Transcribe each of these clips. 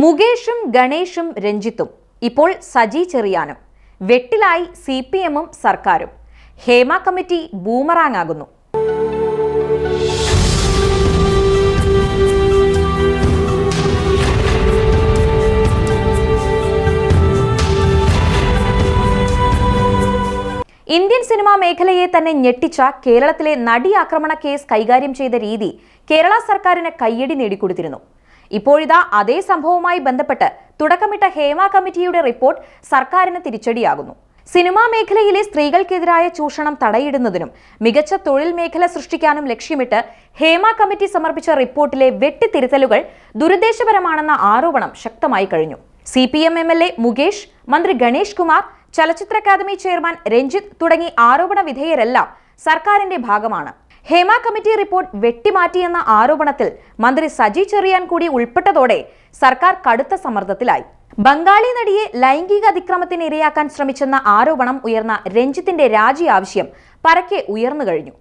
മുകേഷും ഗണേഷും രഞ്ജിത്തും. ഇപ്പോൾ സജി ചെറിയാനും. വെട്ടിലായി സി പി എമ്മും സർക്കാരും. ഹേമ കമ്മിറ്റി ബൂമറാങ് ആകുന്നു. ഇന്ത്യൻ സിനിമാ മേഖലയെ തന്നെ ഞെട്ടിച്ച കേരളത്തിലെ നടി ആക്രമണ കേസ് കൈകാര്യം ചെയ്ത രീതി കേരള സർക്കാരിന് കയ്യടി നേടിക്കൊടുത്തിരുന്നു. ഇപ്പോഴിതാ അതേ സംഭവവുമായി ബന്ധപ്പെട്ട് തുടക്കമിട്ട ഹേമ കമ്മിറ്റിയുടെ റിപ്പോർട്ട് സർക്കാരിന് തിരിച്ചടിയാകുന്നു. സിനിമാ മേഖലയിലെ സ്ത്രീകൾക്കെതിരായ ചൂഷണം തടയിടുന്നതിനും മികച്ച തൊഴിൽ മേഖല സൃഷ്ടിക്കാനും ലക്ഷ്യമിട്ട് ഹേമ കമ്മിറ്റി സമർപ്പിച്ച റിപ്പോർട്ടിലെ വെട്ടിത്തിരുത്തലുകൾ ദുരുദ്ദേശപരമാണെന്ന ആരോപണം ശക്തമായി കഴിഞ്ഞു. C P M M L A Mukesh മന്ത്രി ഗണേഷ് കുമാർ ചലച്ചിത്ര അക്കാദമി ചെയർമാൻ രഞ്ജിത്ത് തുടങ്ങി ആരോപണ വിധേയരെല്ലാം സർക്കാരിന്റെ ഭാഗമാണ്. ഹേമ കമ്മിറ്റി റിപ്പോർട്ട് വെട്ടിമാറ്റിയെന്ന ആരോപണത്തിൽ മന്ത്രി സജി ചെറിയാൻ കൂടി ഉൾപ്പെട്ടതോടെ സർക്കാർ കടുത്ത സമ്മർദ്ദത്തിലായി. ബംഗാളി നടിയെ ലൈംഗിക അതിക്രമത്തിന് ഇരയാക്കാൻ ശ്രമിച്ചെന്ന ആരോപണം ഉയർന്ന രഞ്ജിത്തിന്റെ രാജി ആവശ്യം പരക്കെ ഉയർന്നു കഴിഞ്ഞു.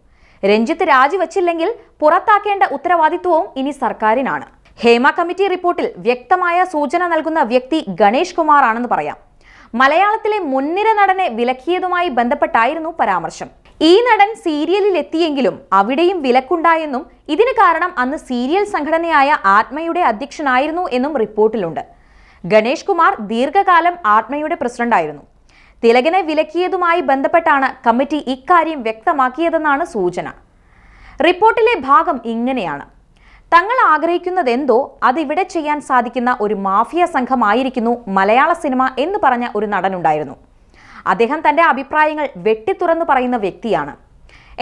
രഞ്ജിത്ത് രാജിവച്ചില്ലെങ്കിൽ പുറത്താക്കേണ്ട ഉത്തരവാദിത്വവും ഇനി സർക്കാരിനാണ്. ഹേമ കമ്മിറ്റി റിപ്പോർട്ടിൽ വ്യക്തമായ സൂചന നൽകുന്ന വ്യക്തി ഗണേഷ് കുമാർ ആണെന്ന് പറയാം. മലയാളത്തിലെ മുൻനിര നടനെ വിലക്കിയതുമായി ബന്ധപ്പെട്ടായിരുന്നു പരാമർശം. ഈ നടൻ സീരിയലിൽ എത്തിയെങ്കിലും അവിടെയും വിലക്കുണ്ടായെന്നും ഇതിന് കാരണം അന്ന് സീരിയൽ സംഘടനയായ ആത്മയുടെ അധ്യക്ഷനായിരുന്നു എന്നും റിപ്പോർട്ടിലുണ്ട്. ഗണേഷ് കുമാർ ദീർഘകാലം ആത്മയുടെ പ്രസിഡന്റായിരുന്നു. തിലകനെ വിലക്കിയതുമായി ബന്ധപ്പെട്ടാണ് കമ്മിറ്റി ഇക്കാര്യം വ്യക്തമാക്കിയതെന്നാണ് സൂചന. റിപ്പോർട്ടിലെ ഭാഗം ഇങ്ങനെയാണ്. തങ്ങൾ ആഗ്രഹിക്കുന്നത് എന്തോ അതിവിടെ ചെയ്യാൻ സാധിക്കുന്ന ഒരു മാഫിയ സംഘമായിരിക്കുന്നു മലയാള സിനിമ എന്ന് പറഞ്ഞ ഒരു നടനുണ്ടായിരുന്നു. അദ്ദേഹം തന്റെ അഭിപ്രായങ്ങൾ വെട്ടിത്തുറന്നു പറയുന്ന വ്യക്തിയാണ്.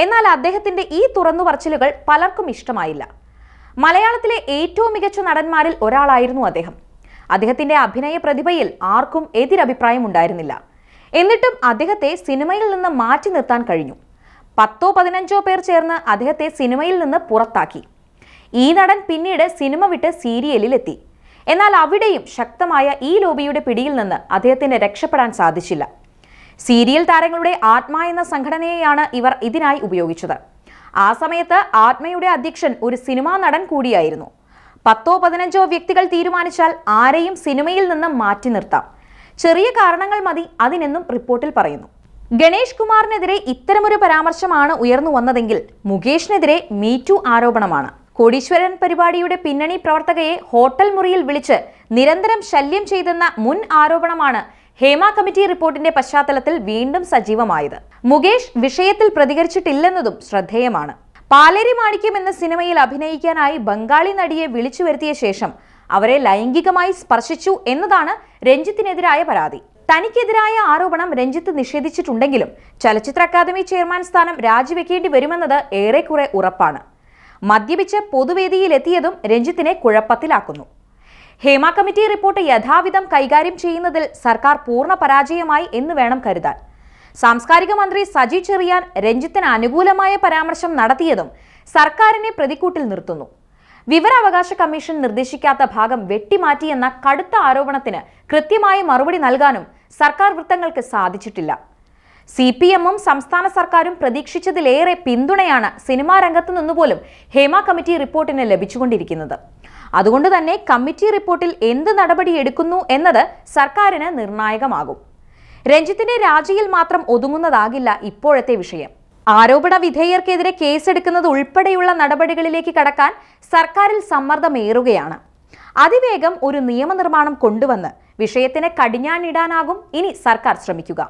എന്നാൽ അദ്ദേഹത്തിന്റെ ഈ തുറന്നു പറച്ചിലുകൾ പലർക്കും ഇഷ്ടമായില്ല. മലയാളത്തിലെ ഏറ്റവും മികച്ച നടന്മാരിൽ ഒരാളായിരുന്നു അദ്ദേഹം. അദ്ദേഹത്തിന്റെ അഭിനയ പ്രതിഭയിൽ ആർക്കും എതിരഭിപ്രായം ഉണ്ടായിരുന്നില്ല. എന്നിട്ടും അദ്ദേഹത്തെ സിനിമയിൽ നിന്ന് മാറ്റി നിർത്താൻ കഴിഞ്ഞു. പത്തോ പതിനഞ്ചോ പേർ ചേർന്ന് അദ്ദേഹത്തെ സിനിമയിൽ നിന്ന് പുറത്താക്കി. ഈ നടൻ പിന്നീട് സിനിമ വിട്ട് സീരിയലിലെത്തി. എന്നാൽ അവിടെയും ശക്തമായ ഈ ലോബിയുടെ പിടിയിൽ നിന്ന് അദ്ദേഹത്തിന് രക്ഷപ്പെടാൻ സാധിച്ചില്ല. സീരിയൽ താരങ്ങളുടെ ആത്മ എന്ന സംഘടനയെയാണ് ഇവർ ഇതിനായി ഉപയോഗിച്ചത്. ആ സമയത്ത് ആത്മയുടെ അധ്യക്ഷൻ ഒരു സിനിമാ നടൻ കൂടിയായിരുന്നു. പത്തോ പതിനഞ്ചോ വ്യക്തികൾ തീരുമാനിച്ചാൽ ആരെയും സിനിമയിൽ നിന്ന് മാറ്റി നിർത്താം. ചെറിയ കാരണങ്ങൾ മതി അതിനെന്നും റിപ്പോർട്ടിൽ പറയുന്നു. ഗണേഷ് കുമാറിനെതിരെ ഇത്തരമൊരു പരാമർശമാണ് ഉയർന്നു വന്നതെങ്കിൽ മുകേഷിനെതിരെ മീറ്റു ആരോപണമാണ്. കോടീശ്വരൻ പരിപാടിയുടെ പിന്നണി പ്രവർത്തകയെ ഹോട്ടൽ മുറിയിൽ വിളിച്ച് നിരന്തരം ശല്യം ചെയ്തെന്ന മുൻ ആരോപണമാണ് ഹേമ കമ്മിറ്റി റിപ്പോർട്ടിന്റെ പശ്ചാത്തലത്തിൽ വീണ്ടും സജീവമായത്. മുകേഷ് വിഷയത്തിൽ പ്രതികരിച്ചിട്ടില്ലെന്നതും ശ്രദ്ധേയമാണ്. പാലേരി മാണിക്യം എന്ന സിനിമയിൽ അഭിനയിക്കാനായി ബംഗാളി നടിയെ വിളിച്ചു വരുത്തിയ ശേഷം അവരെ ലൈംഗികമായി സ്പർശിച്ചു എന്നതാണ് രഞ്ജിത്തിനെതിരായ പരാതി. തനിക്കെതിരായ ആരോപണം രഞ്ജിത്ത് നിഷേധിച്ചിട്ടുണ്ടെങ്കിലും ചലച്ചിത്ര അക്കാദമി ചെയർമാൻ സ്ഥാനം രാജിവെക്കേണ്ടി വരുമെന്നത് ഏറെക്കുറെ ഉറപ്പാണ്. മദ്യപിച്ച് പൊതുവേദിയിലെത്തിയതും രഞ്ജിത്തിനെ കുഴപ്പത്തിലാക്കുന്നു. ഹേമ കമ്മിറ്റി റിപ്പോർട്ട് യഥാവിധം കൈകാര്യം ചെയ്യുന്നതിൽ സർക്കാർ പൂർണ പരാജയമായി എന്ന് വേണം കരുതാൻ. സാംസ്കാരിക മന്ത്രി സജി ചെറിയാൻ രഞ്ജിത്തിന് അനുകൂലമായ പരാമർശം നടത്തിയതും സർക്കാരിനെ പ്രതിക്കൂട്ടിൽ നിർത്തുന്നു. വിവരാവകാശ കമ്മീഷൻ നിർദ്ദേശിക്കാത്ത ഭാഗം വെട്ടിമാറ്റിയെന്ന കടുത്ത ആരോപണത്തിന് കൃത്യമായ മറുപടി നൽകാനും സർക്കാർ വൃത്തങ്ങൾക്ക് സാധിച്ചിട്ടില്ല. സി പി എമ്മും സംസ്ഥാന സർക്കാരും പ്രതീക്ഷിച്ചതിലേറെ പിന്തുണയാണ് സിനിമാ രംഗത്തു നിന്നുപോലും ഹേമ കമ്മിറ്റി റിപ്പോർട്ടിന് ലഭിച്ചുകൊണ്ടിരിക്കുന്നത്. അതുകൊണ്ട് തന്നെ കമ്മിറ്റി റിപ്പോർട്ടിൽ എന്ത് നടപടി എടുക്കുന്നു എന്നത് സർക്കാരിന് നിർണായകമാകും. രഞ്ജിത്തിന്റെ രാജിയിൽ മാത്രം ഒതുങ്ങുന്നതാകില്ല ഇപ്പോഴത്തെ വിഷയം. ആരോപണ വിധേയർക്കെതിരെ കേസെടുക്കുന്നത് ഉൾപ്പെടെയുള്ള നടപടികളിലേക്ക് കടക്കാൻ സർക്കാരിൽ സമ്മർദ്ദമേറുകയാണ്. അതിവേഗം ഒരു നിയമനിർമ്മാണം കൊണ്ടുവന്ന് വിഷയത്തിന് കടിഞ്ഞാണിടാനാകും ഇനി സർക്കാർ ശ്രമിക്കുക.